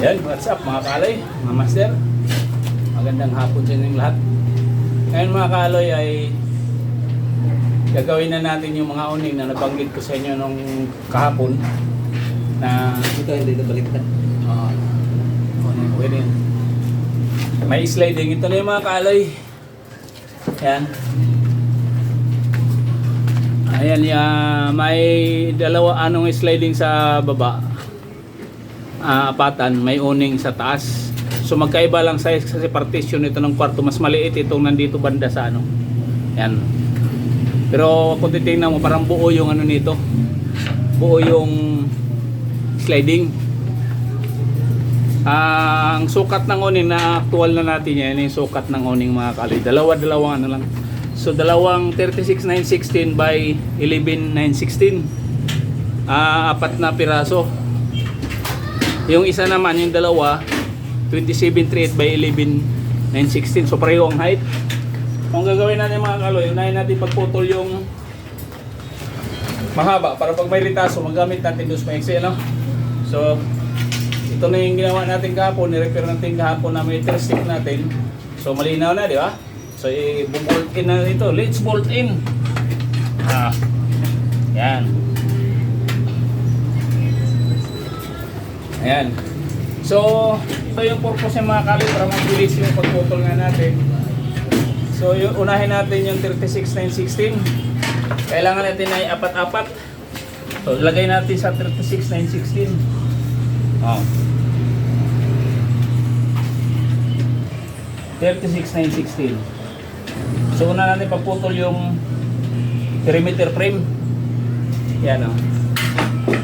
Yan, what's up mga kaloy, mga master. Magandang hapon sa inyong lahat. Ngayon mga kaloy ay gagawin na natin yung mga uning na nabanggit ko sa inyo nung kahapon na Ito hindi na baliktad. uh, uning pwede. May sliding. Ito na yung mga kaloy. Yan. Ayan, ya, may dalawa anong sliding sa baba. Ah, apatan, may uning sa taas. So magkaiba lang size kasi partition ito ng kwarto. Mas maliit itong nandito banda sa ano. Yan. Pero kung titingnan mo, parang buo yung ano nito. Buo yung sliding. Ah, ang sukat ng uning na actual na natin yan, yung sukat ng uning mga kaloy. Dalawa-dalawa ano lang. So dalawang 36916 by 11916. Ah, apat na piraso. Yung isa naman, yung dalawa, 2738 by 11916. So pareho ang height. Kung gagawin natin mga kaloy, unahin natin pagputol yung mahaba para pag may ritaso, magamit natin dos maiksi, ano? So, ito na yung ginawa natin kahapon, ni-repair natin kahapon na meter stick natin. So, malinaw na, di ba? So, i-bolt in na ito. Let's bolt in. Ah, yan. Ayan. So, ito yung purpose ng mga kaloy para mabilis yung pagputol nga natin. So, yung unahin natin yung 36916. Kailangan natin ay apat-apat. So, lagay natin sa 36916. Oh. 36916. So, una natin pagputol yung perimeter frame. Yan oh.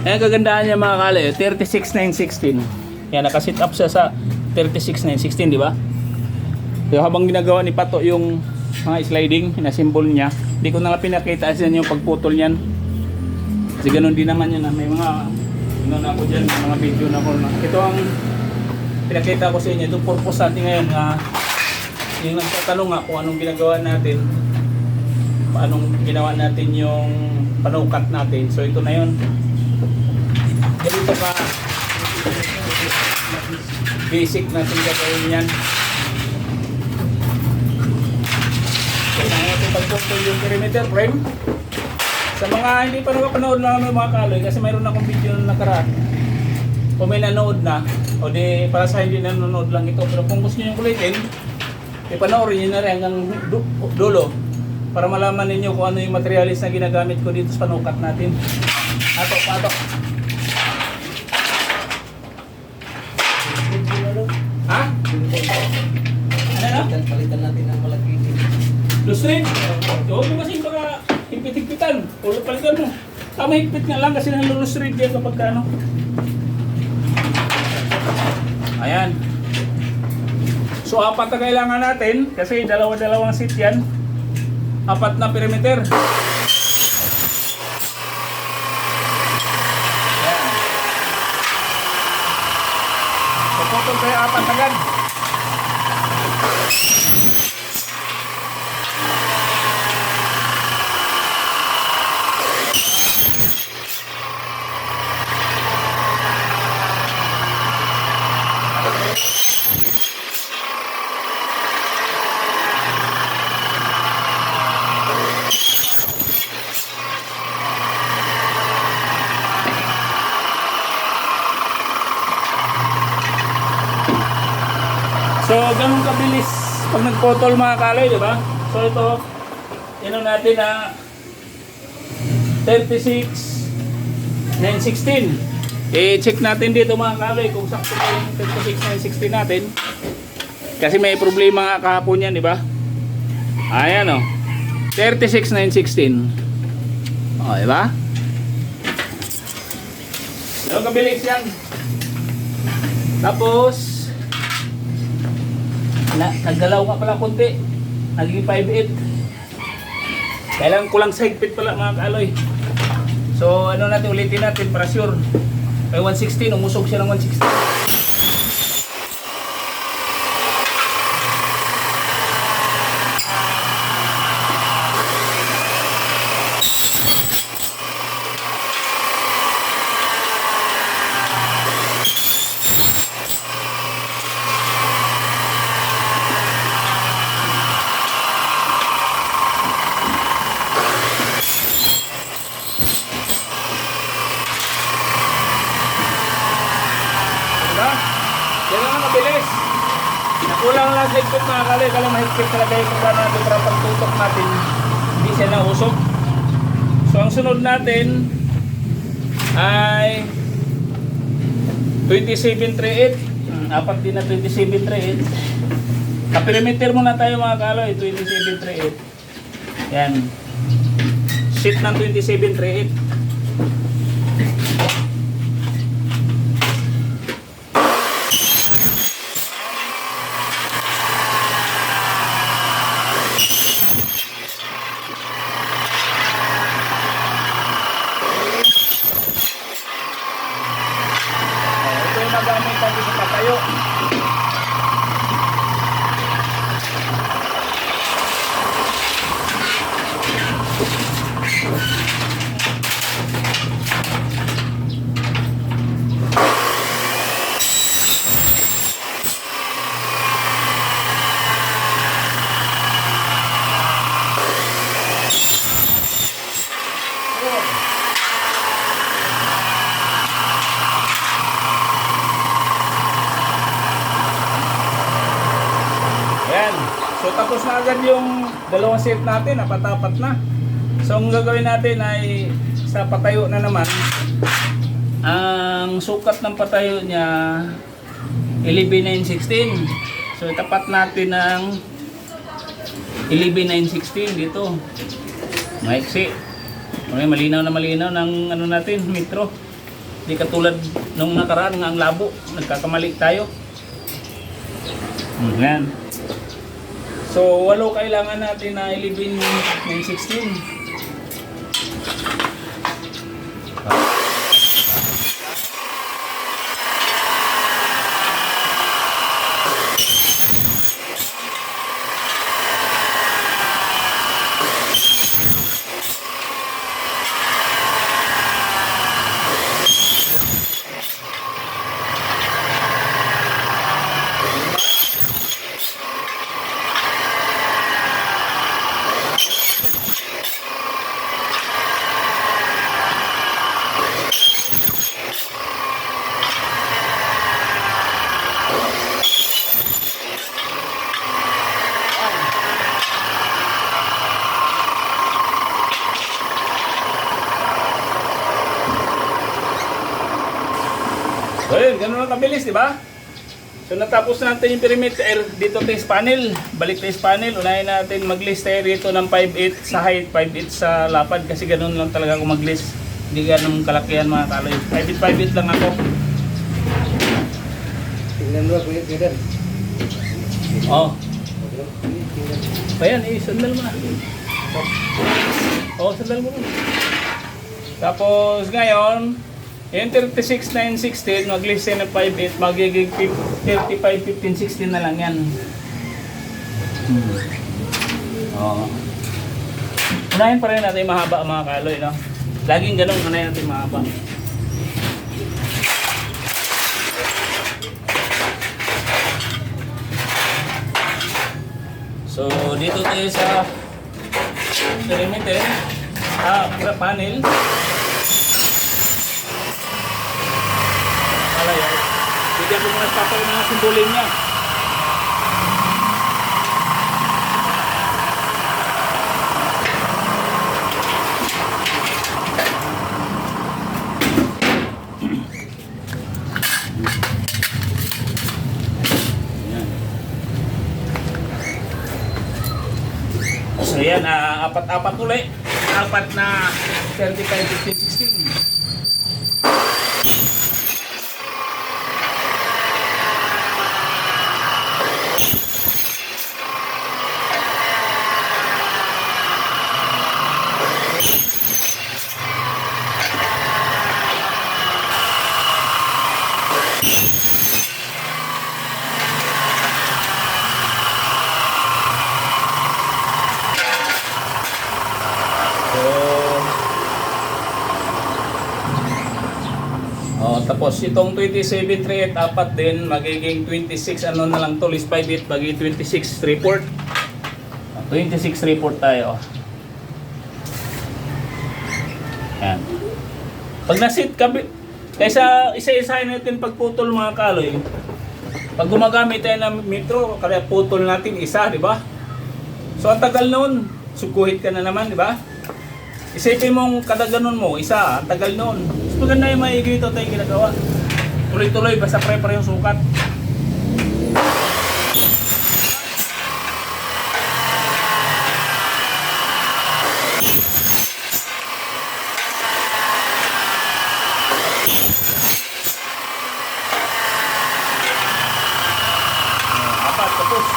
Ayan kagandahan niya mga kaloy, 36916. Yan, nakasit up siya sa 36916, di ba? So habang ginagawa ni Pato yung mga sliding, na symbol niya, hindi ko na nga pinakita sa yung pagputol niyan. Kasi ganun din naman yun, ah. may mga, ano na ako dyan, mga video na ako. Na. Ito ang pinakita ko sa inyo, itong purpose natin ngayon na yung nagtatanong nga kung anong ginagawa natin, paanong ginawa natin yung panukat natin. So ito na yun. Ganito ka basic natin gagawin yan. Kaya natin pagputol yung perimeter frame. Sa mga hindi pa nakapanood na kami mga kaloy, kasi mayroon akong video na nakaraan. Kung may nanood na, o di para sa hindi nanonood lang ito. Pero kung gusto nyo yung kulitin, ipanoorin nyo na rin hanggang du- dulo para malaman ninyo kung ano yung materialis na ginagamit ko dito sa panukat natin. Ato, pato. Higpit-higpitan. Ulo palitan mo. Tama higpit nga lang kasi nalulusrin yan kapag ano. Ayan. So apat na kailangan natin kasi dalawa-dalawang seat yan. Apat na perimeter. Ayan. Puputol tayo apat agad. So, ganun kabilis pag nagpotol mga kalay, di ba? So, ito, ino natin na 36, 916. I-check natin dito mga kalay kung sakto ba yung 36, 916 natin. Kasi may problema nga kahapon yan, di ba? Ayan o. 36, 916. O, di ba? Ganun kabilis yan. Tapos, na, naggalaw nga pala konti. Naging 5'8". Kailangan ko lang sa higpit pala mga kaaloy. So ano natin ulitin natin para sure. May 116, umusog siya ng 116. Kulang lang sa higpit mga kaloy. Kala mahigpit talaga yung kuha natin para pagtutok natin. Hindi siya nausok. So ang sunod natin ay 2738. Hmm, apat din na 2738. Kaperimeter muna tayo mga kaloy, 2738. Yan. Sheet ng 2738. Oh, ito yung nagamit natin sa patayo. Ayan. So tapos na agad yung dalawang set natin, napatapat na. So ang gagawin natin ay sa patayo na naman. Ang sukat ng patayo niya 11.916. So itapat natin ng 11.916 dito. Maiksi. Okay, malinaw na malinaw ng ano natin, metro. Hindi katulad nung nakaraan nga ang labo, nagkakamali tayo. Ayan. So, walo kailangan natin na 11 So yun, ganun lang kabilis, di ba? So natapos natin yung perimeter dito test panel. Balik test panel, unahin natin mag-list tayo rito ng 5.8 sa height, 5.8 sa lapad kasi ganun lang talaga ako mag-list. Hindi ganun kalakihan mga kaloy. 5.8, 5.8 lang ako. Tingnan mo, kuya, kuya. Oh, Tingnan. pa yan, eh, sandal mo na. Oh, sandal mo na. Tapos ngayon, yung 36,916, mag-list 5.8, magiging 35, 15, 16 na lang yan. Hmm. Oo. Unahin pa rin natin mahaba ang mga kaloy, no? Laging ganun, unahin natin mahaba. So, dito tayo sa perimeter, ah, panel. Alay, ay. Bigyan ko muna sa papa yung mga simbolin niya. Ayan. So yan, ah, apat-apat ulit. Apat na 35, 15, 16. Tapos itong 2738 apat din magiging 26 ano na lang to list 58 magiging 26 report. 26 report tayo. Yan. Pag nasit kabi kaysa isa-isahin natin pagputol mga kaloy. Pag gumagamit tayo ng metro, kaya putol natin isa, di ba? So ang tagal noon, sukuhit ka na naman, di ba? Isipin mong kada ganun mo, isa, ang tagal noon. Mas maganda yung maigi ito tayo ginagawa. Tuloy-tuloy, basta pare-pare yung sukat. Ah, Apat, tapos.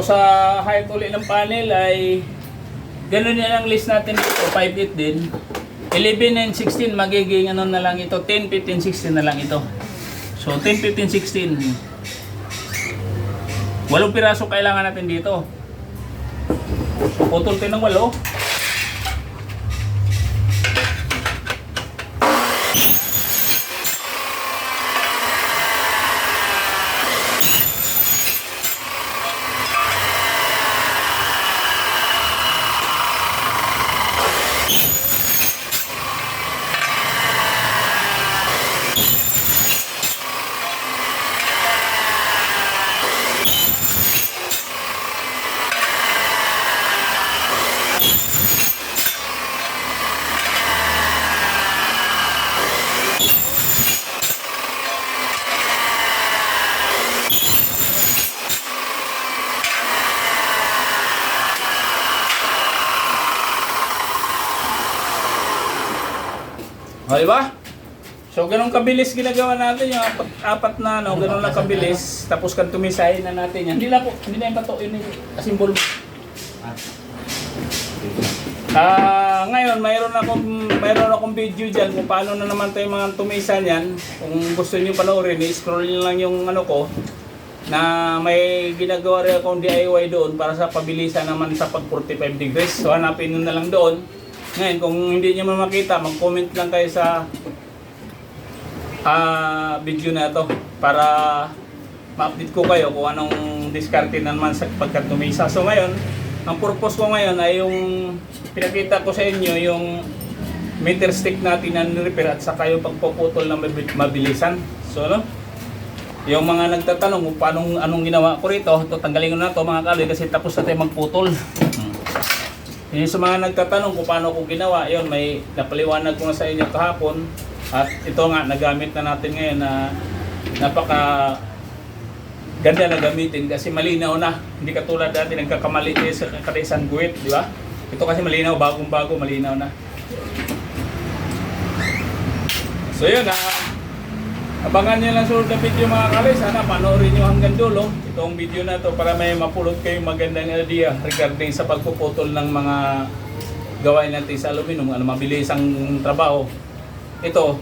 Tapos sa height uli ng panel ay ganun yan ang list natin dito, 5'8 din. 11 and 16 magiging ano na lang ito, 10, 15, 16 na lang ito. So 10, 15, 16. Walong piraso kailangan natin dito. So putol tayo ng. O, di ba? So, ganun kabilis ginagawa natin yung apat, apat na, no, ganun lang kabilis. Tapos kan tumisahin na natin yan. Hindi na po, hindi na yung pato, yun yung asimbol. Ah, ngayon mayroon akong mayroon akong video diyan kung paano na naman tayo mga tumisa niyan. Kung gusto niyo panoorin, i-scroll niyo lang yung ano ko na may ginagawa rin akong DIY doon para sa pabilisan naman sa pag 45 degrees. So hanapin niyo na lang doon. Ngayon, kung hindi niyo man makita, mag-comment lang kayo sa ah video na to para ma-update ko kayo kung anong diskarte na naman sa pagkatumisa. So ngayon, ang purpose ko ngayon ay yung pinakita ko sa inyo yung meter stick natin na repair at saka yung pagpuputol ng mabi- mabilisan. So ano? Yung mga nagtatanong kung paano anong ginawa ko rito, to tanggalin ko na to mga kaloy kasi tapos na tayo magputol. Hmm. Yung sa mga nagtatanong kung paano ko ginawa, yon may napaliwanag ko na sa inyo kahapon. At ito nga, nagamit na natin ngayon na napaka ganda na gamitin kasi malinaw na. Hindi katulad dati nagkakamali tayo sa kada isang guhit, di ba? Ito kasi malinaw, bagong bago, malinaw na. So yun, ah, abangan nyo lang sunod na video mga kalay. Sana panoorin nyo hanggang dulo itong video na to para may mapulot kayong magandang idea regarding sa pagpuputol ng mga gawain natin sa aluminum, ano, mabilis ang trabaho. Ito,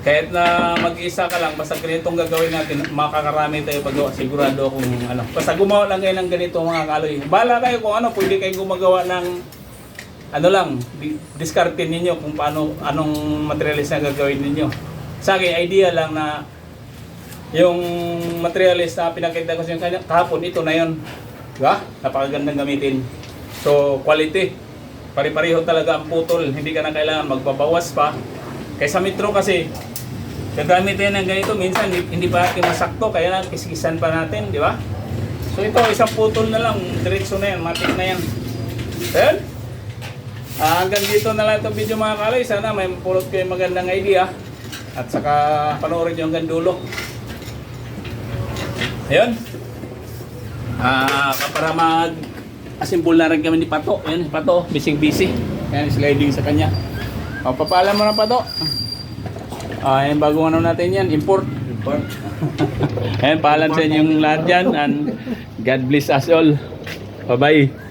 kahit na mag-isa ka lang, basta ganitong gagawin natin, makakarami tayo paggawa. Sigurado akong ano. Basta gumawa lang kayo ng ganito mga kaloy. Bala kayo kung ano, pwede kayong gumagawa ng ano lang, di- discardin ninyo kung paano, anong materialis na gagawin ninyo. Sa akin, idea lang na yung materialis na pinakita ko sa inyo kahapon, ito na yun. Diba? Napakagandang gamitin. So, quality. Pari-pareho talaga ang putol. Hindi ka na kailangan magbabawas pa. Kaysa metro kasi, gagamit tayo ng ganito, minsan hindi, pa natin masakto, kaya na kiskisan pa natin, di ba? So ito, isang putol na lang, diretso na yan, matik na yan. Yun. Ah, hanggang dito na lang itong video mga kalay. Sana may pulot kayo magandang idea. At saka panoorin nyo hanggang dulo. Ayun. Ah, para mag asimbol na rin kami ni Pato. Ayun, si Pato, busy-busy. Ayan, sliding sa kanya. O, papaalam mo na Pato. Ah, ayan, bago ano natin yan, import. Import. Ayan, paalam sa inyong lahat dyan. And God bless us all. Bye-bye.